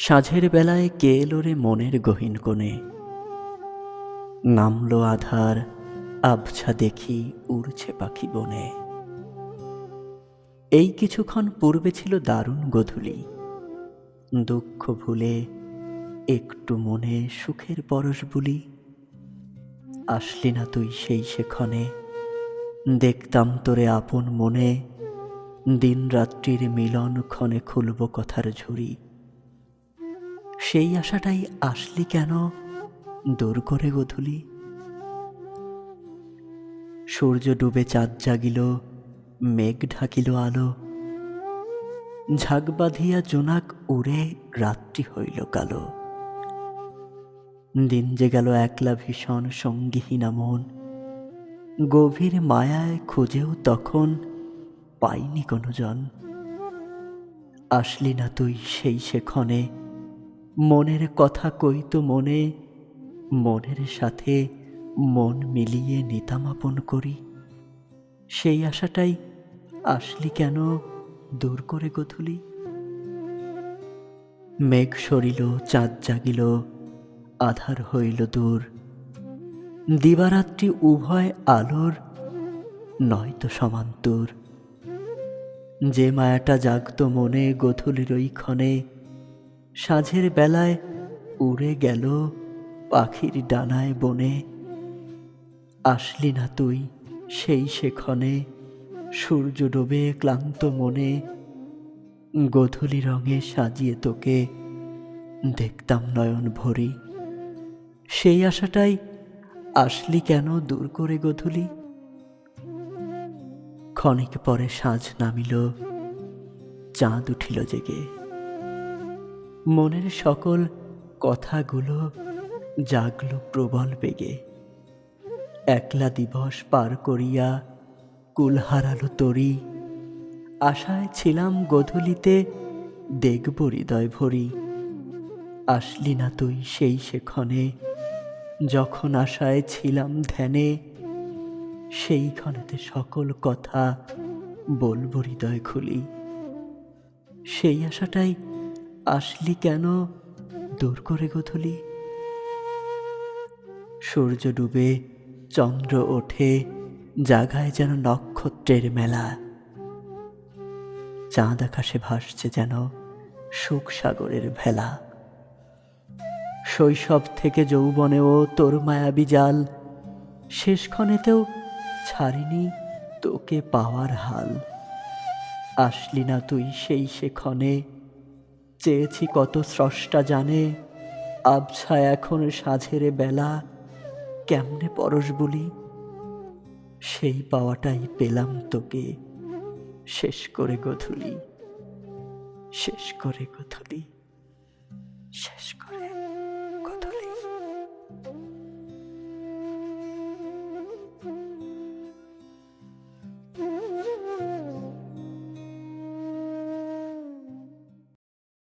সাঝের বেলায় কে এলো রে মনের গহীন কোণে? নামলো আধার, আবছা দেখি উড়ছে পাখি বনে। এই কিছুক্ষণ পূর্বে ছিল দারুণ গধূলি। দুঃখ ভুলে, একটু মনে সুখের পরশ বুলি। আসলি না তুই সেই সেক্ষণে দেখতাম তোরে আপন মনে। দিন রাত্রির মিলন ক্ষণে খুলব কথার ঝুড়ি। সেই আশাটাই আসলি কেন? দূর করে গধূলি। সূর্য ডুবে চাঁদ জাগিল, মেঘ ঢাকিল আলো। ঝাঁক বাঁধিয়া জোনাক উড়ে রাত্রি হইল কালো। দিন যে গেল একলা ভীষণ সঙ্গীহীনা মন। গভীর মায়ায় খুঁজেও তখন পাইনি কোনো জন। আসলি না তুই সেই সেক্ষণে মনের কথা কইতো মনে, মনের সাথে মন মিলিয়ে নিতামাপন করি। সেই আশাটাই আসলি কেন দূর করে গধুলি? মেঘ সরিল, চাঁদ জাগিল, আধার হইল দূর। দিবারাত্রি উভয় আলোর নয়তো সমান্তর। যে মায়াটা জাগত মনে গধূলির ওই ক্ষণে সাঝের বেলায় উড়ে গেল পাখির ডানায় বনে। আসলি না তুই সেই সেক্ষণে সূর্য ডোবে ক্লান্ত মনে। গধূলি রঙে সাজিয়ে তোকে দেখতাম নয়ন ভরি। সেই আশাটাই আসলি কেন দূর করে গধূলি? ক্ষণিক পরে সাঁঝ নামিল, চাঁদ উঠিল জেগে। মনের সকল কথাগুলো জাগল প্রবল বেগে। একলা দিবস পার করিয়া কুল হারালো তরি। আশায় ছিলাম গধূলিতে দেখব হৃদয় ভরি। আসলি না তুই সেই সেক্ষণে যখন আশায় ছিলাম ধ্যানে সেই ক্ষণেতে সকল কথা বলব হৃদয় খুলি। সেই আশাটাই আসলি কেন? দূর করে গধূলি সূর্য ডুবে, চন্দ্র ওঠে, জাগায় যেন নক্ষত্রের মেলা। চাঁদ আকাশে ভাসছে যেন সুখ সাগরের ভেলা। শৈশব থেকে যৌবনেও তোর মায়াবী জাল শেষক্ষণেতেও ছাড়িনি তোকে পাওয়ার হাল। আসলি না তুই সেই সেক্ষণে চেয়েছি কত স্রষ্টা জানে। আবছা এখন সাঝেরে বেলা, কেমনে পরশ বলি? সেই পাওয়াটাই পেলাম তোকে, শেষ করে গধুলি, শেষ করে গধুলি, শেষ করে